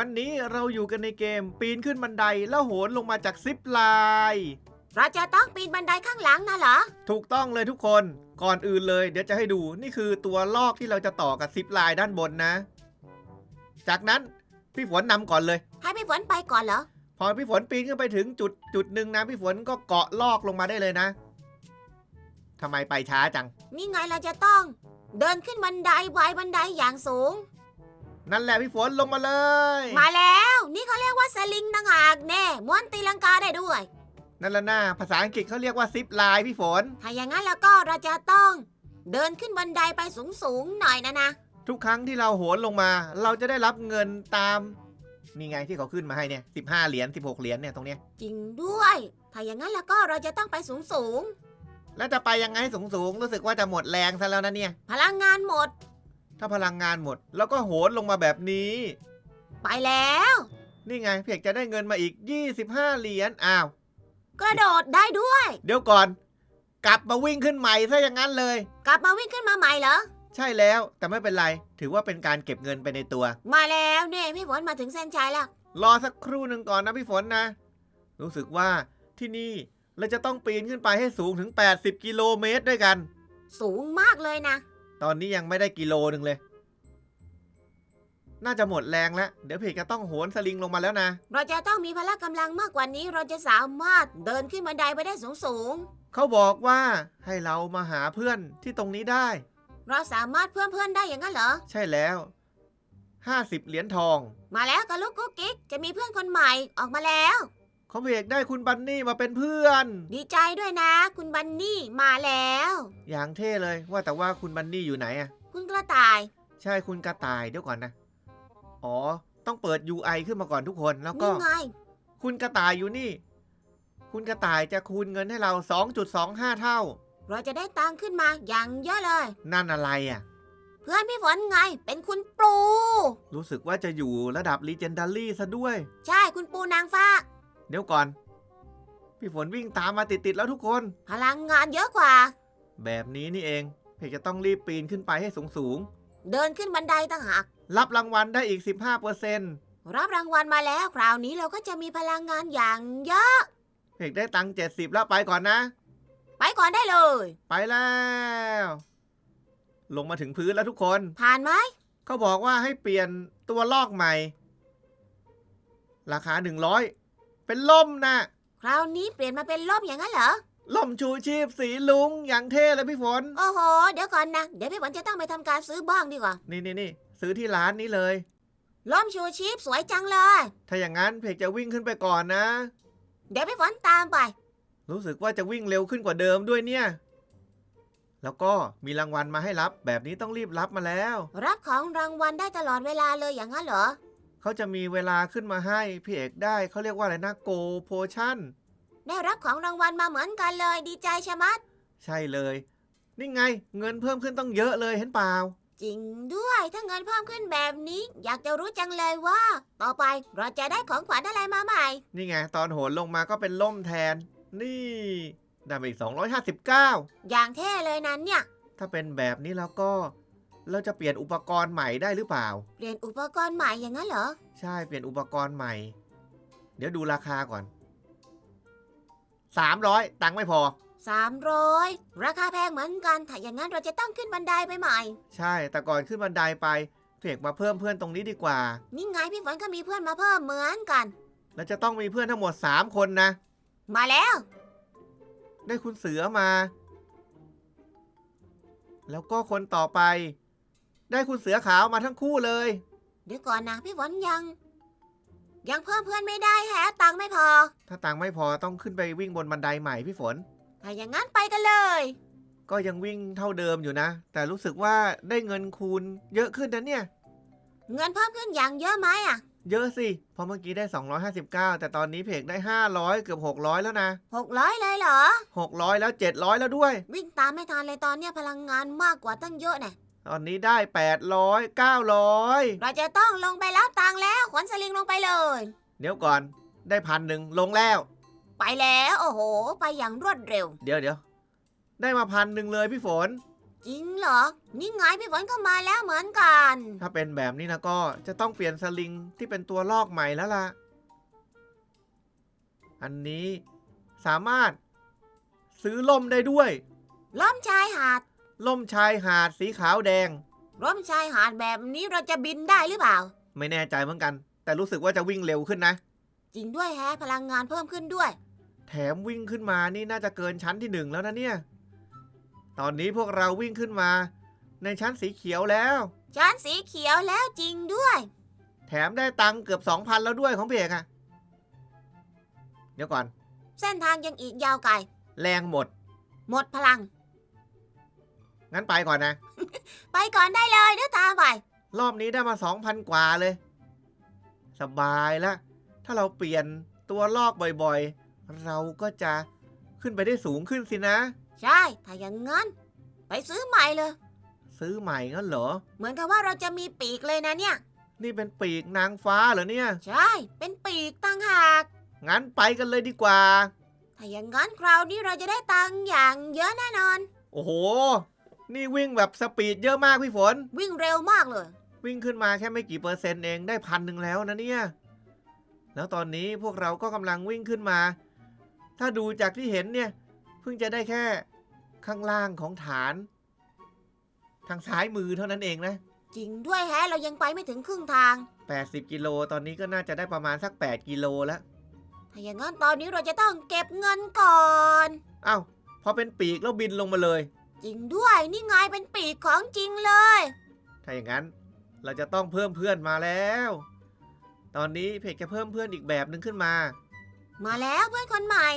วันนี้เราอยู่กันในเกมปีนขึ้นบันไดแล้วโหนลงมาจากซิปไลน์เราจะต้องปีนบันไดข้างหลังนะเหรอ ถูกต้องเลยทุกคนก่อนอื่นเลยเดี๋ยวจะให้ดูนี่คือตัวลอกที่เราจะต่อกับซิปไลน์ด้านบนนะ จากนั้นพี่ฝนนำก่อนเลย ให้พี่ฝนไปก่อนเหรอ พอพี่ฝนปีนขึ้นไปถึงจุดจุดหนึ่งนะพี่ฝนก็เกาะลอกลงมาได้เลยนะทำไมไปช้าจัง นี่ไงเราจะต้อง เดินขึ้นบันไดไวบันไดอย่างสูง นั่นแหละพี่ฝนลงมาเลย มาแล้ว นี่เขาเรียกว่าสลิงต่างหากแน่ม้วนตีลังกาได้ด้วย นั่นแหละนะภาษาอังกฤษเขาเรียกว่าซิปไลน์พี่ฝน ถ้าอย่างนั้นแล้วก็เราจะต้อง เดินขึ้นบันไดไปสูงๆหน่อยนะนะ ทุกครั้งที่เราโหนลงมา เราจะได้รับเงินตาม นี่ไงที่เขาขึ้นมาให้เนี่ยสิบห้าเหรียญสิบหกเหรียญเนี่ยตรงเนี้ย จริงด้วย ถ้าอย่างนั้นแล้วก็เราจะต้องไปสูงแล้วจะไปยังไงให้สูงสูงๆรู้สึกว่าจะหมดแรงซะแล้วนะเนี่ย ๆ พลังงานหมด ถ้าพลังงานหมด แล้วก็โหนลงมาแบบนี้ ไปแล้ว นี่ไงเพียกจะได้เงินมาอีก 25 เหรียญอ้าว กระโดดได้ด้วย เดี๋ยวก่อน กลับมาวิ่งขึ้นใหม่ซะอย่างนั้นเลย กลับมาวิ่งขึ้นมาใหม่เหรอ ใช่แล้วแต่ไม่เป็นไร ถือว่าเป็นการเก็บเงินไปในตัว มาแล้วเนี่ยพี่ฝนมาถึงเส้นชัยแล้ว รอสักครู่หนึ่งก่อนนะพี่ฝนนะ รู้สึกว่าที่นี่เราจะต้องปีนขึ้นไปให้สูงถึง 80 กิโลเมตรด้วยกัน สูงมากเลยนะ ตอนนี้ยังไม่ได้กิโลหนึ่งเลย น่าจะหมดแรงแล้ว เดี๋ยวเพจจะต้องโหนสลิงลงมาแล้วนะ เราจะต้องมีพละกำลังมากกว่านี้ เราจะสามารถเดินขึ้นบันไดไปได้สูงสูงเขาบอกว่าให้เรามาหาเพื่อนที่ตรงนี้ได้ ๆเราสามารถเพื่อนเพื่อนๆได้อย่างนั้นเหรอ ใช่แล้ว50เหรียญทอง มาแล้วกับลูกกุ๊กกิ๊กจะมีเพื่อนคนใหม่ออกมาแล้ว เขาเพจได้คุณบันนี่มาเป็นเพื่อน ดีใจด้วยนะ คุณบันนี่มาแล้ว อย่างเท่เลยว่าแต่ว่าคุณบันนี่อยู่ไหนอะคุณกระต่าย ใช่คุณกระต่ายเดี๋ยวก่อนนะ อ๋อ ต้องเปิด UI ขึ้นมาก่อนทุกคนแล้วก็ นี่ไง คุณกระต่ายอยู่นี่ คุณกระต่ายจะคูณเงินให้เรา 2.25 เท่า เราจะได้ตังค์ขึ้นมาอย่างเยอะเลย นั่นอะไรอะ เพื่อนพี่ฝนไง เป็นคุณปู รู้สึกว่าจะอยู่ระดับ Legendary ซะด้วย ใช่คุณปูนางฟ้า เดี๋ยวก่อน พี่ฝนวิ่งตามมาติดๆแล้วทุกคน พลังงานเยอะกว่า แบบนี้นี่เองเพจจะต้องรีบปีนขึ้นไปให้สูงเดินขึ้นบันไดต่างหากๆ รับรางวัลได้อีก 15%รับรางวัลมาแล้วคราวนี้เราก็จะมีพลังงานอย่างเยอะ เพจได้ตังค์70 แล้วไปก่อนนะ ไปก่อนได้เลย ไปแล้ว ลงมาถึงพื้นแล้วทุกคน ผ่านไหมเขาบอกว่าให้เปลี่ยนตัวลอกใหม่ ราคา 100 เป็นล่มนะคราวนี้เปลี่ยนมาเป็นล่มอย่างนั้นเหรอ ล่มชูชีพสีลุงอย่างเท่เลยพี่ฝน โอ้โห เดี๋ยวก่อนนะ เดี๋ยวพี่ฝนจะต้องไปทำการซื้อบ้างดีกว่า นี่นี่นี่ซื้อที่ร้านนี้เลย ล่มชูชีพสวยจังเลย ถ้าอย่างนั้นเพจจะวิ่งขึ้นไปก่อนนะ เดี๋ยวพี่ฝนตามไป รู้สึกว่าจะวิ่งเร็วขึ้นกว่าเดิมด้วยเนี่ย แล้วก็มีรางวัลมาให้รับแบบนี้ต้องรีบรับมาแล้ว รับของรางวัลได้ตลอดเวลาเลยอย่างนั้นเหรอ เขาจะมีเวลาขึ้นมาให้พี่เอกได้เขาเรียกว่าอะไรนะโกโพชั่น ได้รับของรางวัลมาเหมือนกันเลยดีใจชะมัด ใช่เลย นี่ไงเงินเพิ่มขึ้นต้องเยอะเลยเห็นเปล่า จริงด้วยถ้าเงินเพิ่มขึ้นแบบนี้ อยากจะรู้จังเลยว่า ต่อไปเราจะได้ของขวัญอะไรมาใหม่ นี่ไงตอนโหนลงมาก็เป็นล่มแทน นี่ได้มาอีก 259 อย่างเท่เลยนั้นเนี่ย ถ้าเป็นแบบนี้แล้วก็ เราจะเปลี่ยนอุปกรณ์ใหม่ได้หรือเปล่า เปลี่ยนอุปกรณ์ใหม่อย่างนั้นเหรอ ใช่เปลี่ยนอุปกรณ์ใหม่ เดี๋ยวดูราคาก่อน 300 ตังค์ไม่พอ 300 ราคาแพงเหมือนกัน ถ้าอย่างนั้นเราจะต้องขึ้นบันไดไปใหม่ ใช่แต่ก่อนขึ้นบันไดไปเพกมาเพิ่มเพื่อนตรงนี้ดีกว่า นี่ไงพี่ฝนก็มีเพื่อนมาเพิ่มเหมือนกัน แล้วจะต้องมีเพื่อนทั้งหมด 3 คนนะ มาแล้ว ได้คุณเสือมา แล้วก็คนต่อไป ได้คุณเสือขาวมาทั้งคู่เลย เดี๋ยวก่อนนะพี่ฝนยัง ยังเพิ่มเพื่อนไม่ได้แฮะตังค์ไม่พอ ถ้าตังค์ไม่พอต้องขึ้นไปวิ่งบนบันไดใหม่พี่ฝน ถ้าอย่างนั้นไปกันเลย ก็ยังวิ่งเท่าเดิมอยู่นะ แต่รู้สึกว่าได้เงินคูณเยอะขึ้นนะเนี่ย เงินเพิ่มขึ้นอย่างเยอะไหมอะเยอะสิ เพราะเมื่อกี้ได้ 259 แต่ตอนนี้เพกได้ 500 เกือบ 600 แล้วนะหกร้อยเลยเหรอ 600 แล้ว 700 แล้วด้วย วิ่งตามไม่ทันเลยตอนเนี้ยพลังงานมากกว่าตั้งเยอะน่ะ ตอนนี้ได้ 800 900 เราจะต้องลงไปรับตังค์แล้วขวัญสลิงลงไปเลย เดี๋ยวก่อนได้พันหนึ่งลงแล้ว ไปแล้วโอ้โห ไปอย่างรวดเร็ว เดี๋ยวเดี๋ยวได้มาพันหนึ่งเลยพี่ฝน จริงเหรอ นี่ไงพี่ฝนก็มาแล้วเหมือนกัน ถ้าเป็นแบบนี้นะก็จะต้องเปลี่ยนสลิงที่เป็นตัวลอกใหม่แล้วล่ะ อันนี้สามารถซื้อล่มได้ด้วย ล้มชายหาด ล่มชายหาดสีขาวแดงล้มชายหาดแบบนี้เราจะบินได้หรือเปล่า ไม่แน่ใจเหมือนกัน แต่รู้สึกว่าจะวิ่งเร็วขึ้นนะ จริงด้วยแฮะ พลังงานเพิ่มขึ้นด้วย แถมวิ่งขึ้นมานี่น่าจะเกินชั้นที่หนึ่งแล้วนะเนี่ย ตอนนี้พวกเราวิ่งขึ้นมา ในชั้นสีเขียวแล้ว ชั้นสีเขียวแล้วจริงด้วย แถมได้ตังค์เกือบ2,000แล้วด้วยของเพกอะเดี๋ยวก่อน เส้นทางยังอีกยาวไกล แรงหมด หมดพลัง งั้นไปก่อนนะ ไปก่อนได้เลยเดี๋ยวตามไป รอบนี้ได้มา 2,000 กว่าเลย สบายละ ถ้าเราเปลี่ยนตัวลอกบ่อยๆ เราก็จะขึ้นไปได้สูงขึ้นสินะ ใช่ ถ้าอย่างงั้น ไปซื้อใหม่เลย ซื้อใหม่งั้นเหรอ เหมือนกับว่าเราจะมีปีกเลยนะเนี่ย นี่เป็นปีกนางฟ้าเหรอเนี่ย ใช่ เป็นปีกต่างหาก งั้นไปกันเลยดีกว่า ถ้าอย่างงั้นคราวนี้เราจะได้ตังค์อย่างเยอะแน่นอน โอ้โห นี่วิ่งแบบสปีดเยอะมากพี่ฝน วิ่งเร็วมากเลย วิ่งขึ้นมาแค่ไม่กี่เปอร์เซ็นต์เองได้พันหนึ่งแล้วนะเนี่ย แล้วตอนนี้พวกเราก็กำลังวิ่งขึ้นมา ถ้าดูจากที่เห็นเนี่ย เพิ่งจะได้แค่ข้างล่างของฐาน ทางซ้ายมือเท่านั้นเองนะ จริงด้วยแฮะ เรายังไปไม่ถึงครึ่งทาง 80 กิโลตอนนี้ก็น่าจะได้ประมาณสัก 8 กิโลแล้วถ้าอย่างงั้นตอนนี้เราจะต้องเก็บเงินก่อนอ้าวพอเป็นปีกแล้วบินลงมาเลย จริงด้วยนี่ไงเป็นปีกของจริงเลย ถ้าอย่างนั้นเราจะต้องเพิ่มเพื่อนมาแล้ว ตอนนี้เพจจะเพิ่มเพื่อนอีกแบบหนึ่งขึ้นมา มาแล้วเพื่อนคนใหม่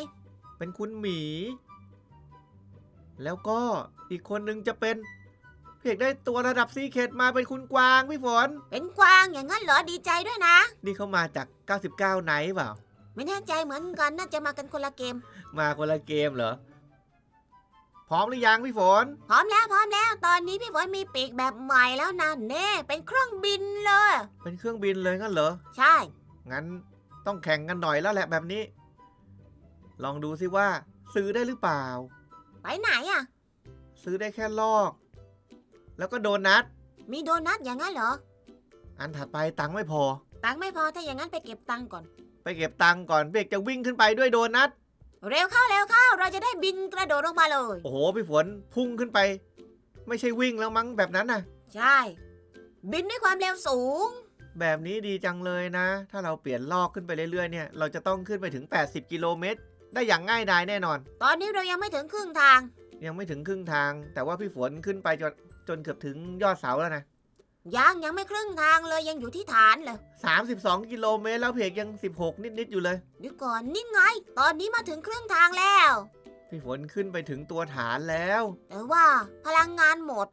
เป็นคุณหมี แล้วก็อีกคนหนึ่งจะเป็น เพจได้ตัวระดับซีเคดมาเป็นคุณกวางพี่ฝน เป็นกวางอย่างนั้นเหรอดีใจด้วยนะ นี่เขามาจาก 99 ไนท์เปล่า ไม่แน่ใจเหมือนกันน่าจะมากันคนละเกม มาคนละเกมเหรอ พร้อมหรือยังพี่ฝน พร้อมแล้วพร้อมแล้วตอนนี้พี่ฝนมีปีกแบบใหม่แล้วนะเน่เป็นเครื่องบินเลย เป็นเครื่องบินเลยงั้นเหรอ ใช่ งั้นต้องแข่งกันหน่อยแล้วแหละแบบนี้ ลองดูสิว่า ซื้อได้หรือเปล่า ไปไหนอะซื้อได้แค่ลอก แล้วก็โดนัท มีโดนัทอย่างนั้นเหรอ อันถัดไปตังค์ไม่พอ ตังค์ไม่พอถ้าอย่างนั้นไปเก็บตังค์ก่อน ไปเก็บตังค์ก่อนเบกจะวิ่งขึ้นไปด้วยโดนัท เร็วเข้าเร็วเข้า เราจะได้บินกระโดดลงมาเลย โอ้โหพี่ฝนพุ่งขึ้นไป ไม่ใช่วิ่งแล้วมั้งแบบนั้นน่ะ ใช่ บินด้วยความเร็วสูง แบบนี้ดีจังเลยนะ ถ้าเราเปลี่ยนลอกขึ้นไปเรื่อยๆเนี่ยเราจะต้องขึ้นไปถึง 80 กิโลเมตร ได้อย่างง่ายดายแน่นอน ตอนนี้เรายังไม่ถึงครึ่งทาง ยังไม่ถึงครึ่งทาง แต่ว่าพี่ฝนขึ้นไปจนจนเกือบถึงยอดเสาแล้วนะ ยังยังไม่ครึ่งทางเลยยังอยู่ที่ฐานเลย 32 กิโลเมตรแล้วเพกยัง 16 นิดๆอยู่เลย เดี๋ยวก่อนนี่ไง ตอนนี้มาถึงครึ่งทางแล้ว พี่ฝนขึ้นไปถึงตัวฐานแล้ว แต่ว่าพลังงานหมด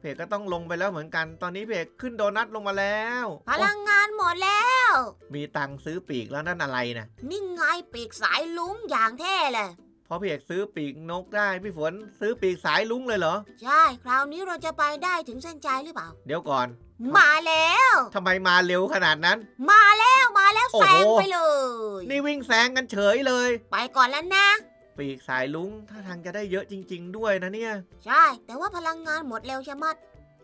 เพกก็ต้องลงไปแล้วเหมือนกัน ตอนนี้เพกขึ้นโดนัทลงมาแล้วพลังงานหมดแล้วโอ้มีตังค์ซื้อปีกแล้วนั่นอะไรนะ นี่ไงปีกสายลุ้งอย่างเท่เลย พอเพกซื้อปีกนกได้พี่ฝนซื้อปีกสายลุ้งเลยเหรอ ใช่ คราวนี้เราจะไปได้ถึงเส้นใจหรือเปล่า เดี๋ยวก่อน มาแล้ว ทำไมมาเร็วขนาดนั้น มาแล้วมาแล้วโอ้แซโห งไปเลย นี่วิ่งแซงกันเฉยเลย ไปก่อนแล้วนะ ปีกสายลุ้งถ้าทางจะได้เยอะจริง ๆ ด้วยนะเนี่ย ใช่ แต่ว่าพลังงานหมดเร็วชะมัด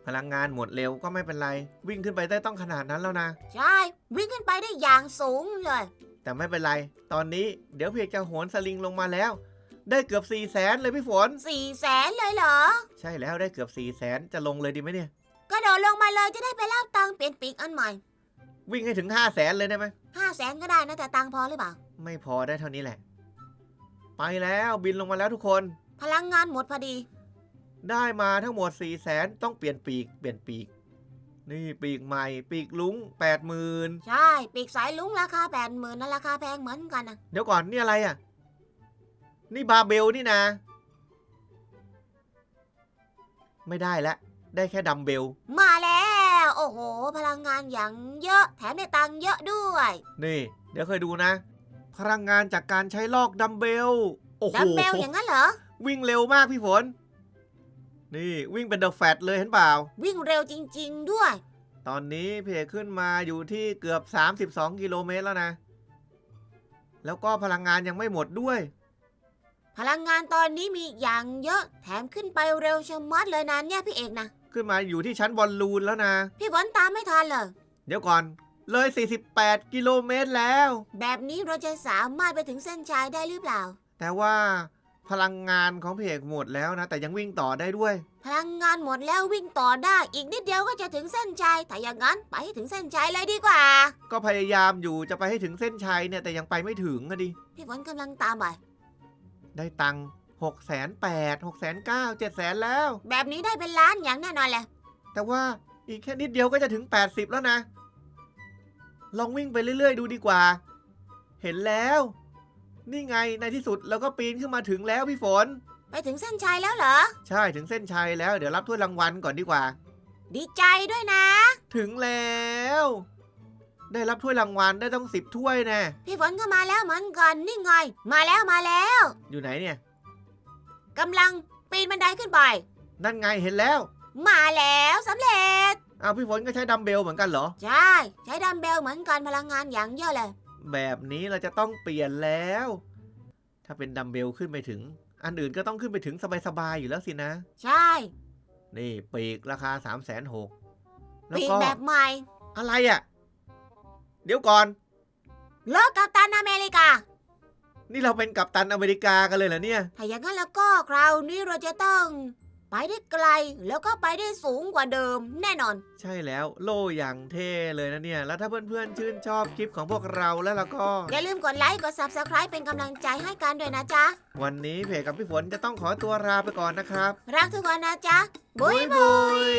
พลังงานหมดเร็วก็ไม่เป็นไร วิ่งขึ้นไปได้ต้องขนาดนั้นแล้วนะ ใช่ วิ่งขึ้นไปได้อย่างสูงเลย แต่ไม่เป็นไร ตอนนี้เดี๋ยวเพกจะโหนสลิงลงมาแล้ว ได้เกือบ4ี่แสนเลยพี่ฝน สี่แสนเลยเหรอ ใช่แล้วได้เกือบ4ี่แสนจะลงเลยดีไหมเนี่ย กระโดดลงมาเลยจะได้ไปรับตังค์เปลี่ยนปีกอันใหม่วิ่งให้ถึง5้าแสนเลยได้ไหมห้าแสนก็ได้นะแต่ตังค์พอหรือเปล่า ไม่พอได้เท่านี้แหละ ไปแล้วบินลงมาแล้วทุกคน พลังงานหมดพอดี ได้มาทั้งหมด4ี่แสนต้องเปลี่ยนปีกเปลี่ยนปีก นี่ปีกใหม่ ปีกลุงแปดหมื่นใช่ ปีกสายลุงราคาแปดหมื่นนะราคาแพงเหมือนกันนะเดี๋ยวก่อนนี่อะไรอะ นี่บาร์เบลนี่นะ ไม่ได้ละ ได้แค่ดัมเบล มาแล้ว โอ้โห พลังงานอย่างเยอะ แถมได้ตังค์เยอะด้วย นี่ เดี๋ยวเคยดูนะ พลังงานจากการใช้ลอกดัมเบล โอ้โห ดัมเบลอย่างนั้นเหรอ วิ่งเร็วมากพี่ฝน นี่วิ่งเป็นเดอะแฟตเลยเห็นเปล่า วิ่งเร็วจริง ๆ ด้วย ตอนนี้เพจขึ้นมาอยู่ที่เกือบ 32 กิโลเมตรแล้วนะ แล้วก็พลังงานยังไม่หมดด้วย พลังงานตอนนี้มีอย่างเยอะ แถมขึ้นไปเร็วชะมัดเลยนะเนี่ยพี่เอกนะ ขึ้นมาอยู่ที่ชั้นบอลลูนแล้วนะ พี่ฝนตามไม่ทันเลย เดี๋ยวก่อน เลย 48 กิโลเมตรแล้ว แบบนี้เราจะสามารถไปถึงเส้นชัยได้หรือเปล่า แต่ว่าพลังงานของพี่เอกหมดแล้วนะ แต่ยังวิ่งต่อได้ด้วย พลังงานหมดแล้ววิ่งต่อได้ อีกนิดเดียวก็จะถึงเส้นชัยถ้าอย่างนั้นไปให้ถึงเส้นชัยเลยดีกว่า ก็พยายามอยู่จะไปให้ถึงเส้นชัยเนี่ยแต่ยังไปไม่ถึงอะดิ พี่ฝนกำลังตามไป ได้ตังค์หกแสนแปดหกแสนเก้าเจ็ดแสนแล้ว แบบนี้ได้เป็นล้านอย่างแน่นอนแหละ แต่ว่าอีกแค่นิดเดียวก็จะถึง 80 แล้วนะ ลองวิ่งไปเรื่อย ๆ ดูดีกว่า เห็นแล้ว นี่ไงในที่สุดเราก็ปีนขึ้นมาถึงแล้วพี่ฝน ไปถึงเส้นชัยแล้วเหรอ ใช่ถึงเส้นชัยแล้วเดี๋ยวรับถ้วยรางวัลก่อนดีกว่า ดีใจด้วยนะ ถึงแล้ว ได้รับถ้วยรางวัลได้ต้องสิบถ้วยแน่พี่ฝนก็มาแล้วเหมือนกันนี่ไง มาแล้วมาแล้วอยู่ไหนเนี่ย กำลังปีนบันไดขึ้นไป นั่นไงเห็นแล้วมาแล้วสำเร็จ เอาพี่ฝนก็ใช้ดัมเบลเหมือนกันเหรอ ใช่ ใช้ดัมเบลเหมือนกันพลังงานอย่างเยอะเลย แบบนี้เราจะต้องเปลี่ยนแล้ว ถ้าเป็นดัมเบลขึ้นไปถึง อันอื่นก็ต้องขึ้นไปถึงสบายๆอยู่แล้วสินะ ใช่นี่ปีกราคา3ามแสนหกแล้วปีกก็แบบใหม่อะไรอะ่ะ เดี๋ยวก่อนโลกกัปตันอเมริกา นี่เราเป็นกัปตันอเมริกากันเลยเหรอเนี่ย ถ้าอย่างนั้นแล้วก็คราวนี้เราจะต้อง ไปได้ไกลแล้วก็ไปได้สูงกว่าเดิมแน่นอน ใช่แล้วโล่อย่างเท่เลยนะเนี่ย แล้วถ้าเพื่อนๆชื่นชอบคลิปของพวกเราแล้วเราก็ อย่าลืมกดไลค์ กด subscribe เป็นกำลังใจให้กันด้วยนะจ๊ะ วันนี้เพจกับพี่ฝนจะต้องขอตัวลาไปก่อนนะครับรักทุกคนนะจ๊ะบุยบุบุยย